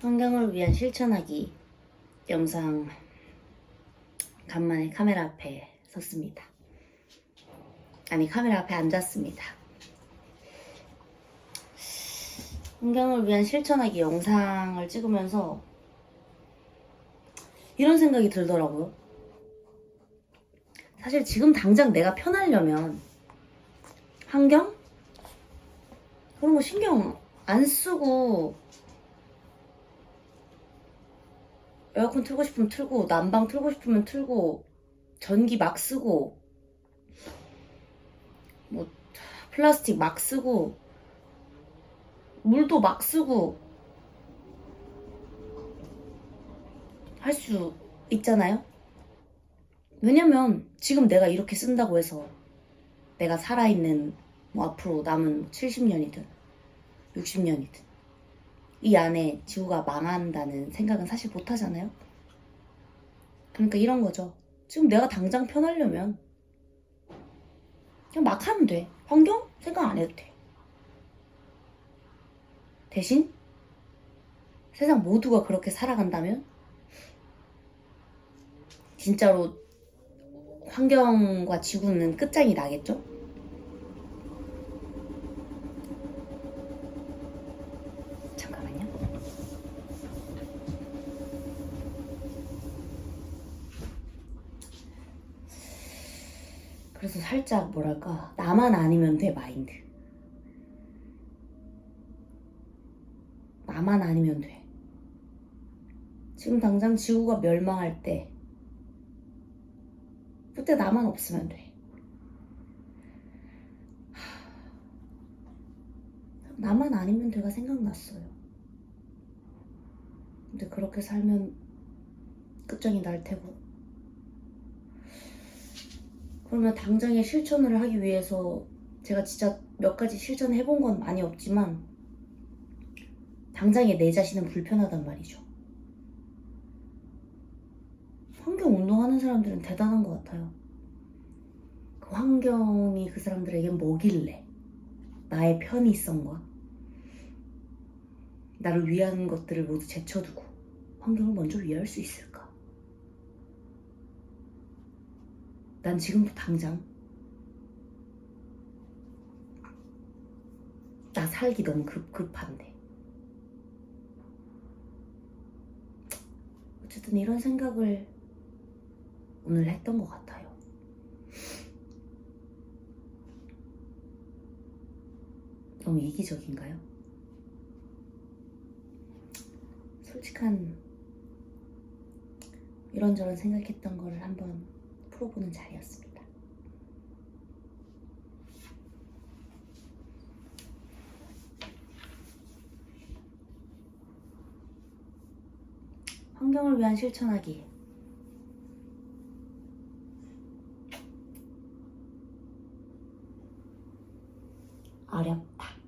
환경을 위한 실천하기 영상 간만에 카메라 앞에 섰습니다. 아니 카메라 앞에 앉았습니다. 환경을 위한 실천하기 영상을 찍으면서 이런 생각이 들더라고요. 사실 지금 당장 내가 편하려면 환경? 그런 거 신경 안 쓰고 에어컨 틀고 싶으면 틀고 난방 틀고 싶으면 틀고 전기 막 쓰고 뭐 플라스틱 막 쓰고 물도 막 쓰고 할 수 있잖아요. 왜냐면 지금 내가 이렇게 쓴다고 해서 내가 살아있는 뭐 앞으로 남은 70년이든 60년이든 이 안에 지구가 망한다는 생각은 사실 못 하잖아요. 그러니까 이런 거죠. 지금 내가 당장 편하려면 그냥 막 하면 돼. 환경 생각 안 해도 돼. 대신 세상 모두가 그렇게 살아간다면 진짜로 환경과 지구는 끝장이 나겠죠? 잠깐만요. 그래서 살짝 뭐랄까 나만 아니면 돼 마인드. 나만 아니면 돼. 지금 당장 지구가 멸망할 때 그때 나만 없으면 돼. 하, 나만 아니면 돼가 생각났어요. 근데 그렇게 살면 끝장이 날 테고. 그러면 당장에 실천을 하기 위해서 제가 진짜 몇 가지 실천해 본 건 많이 없지만 당장에 내 자신은 불편하단 말이죠. 환경 운동하는 사람들은 대단한 것 같아요. 그 환경이 그 사람들에게 뭐길래 나의 편의성과 나를 위한 것들을 모두 제쳐두고 환경을 먼저 위할 수 있을까? 난 지금도 당장 나 살기 너무 급 급한데 어쨌든 이런 생각을 오늘 했던 것 같아요. 너무 이기적인가요? 솔직한 이런저런 생각했던 거를 한번 풀어보는 자리였습니다. 환경을 위한 실천하기. 어렵다.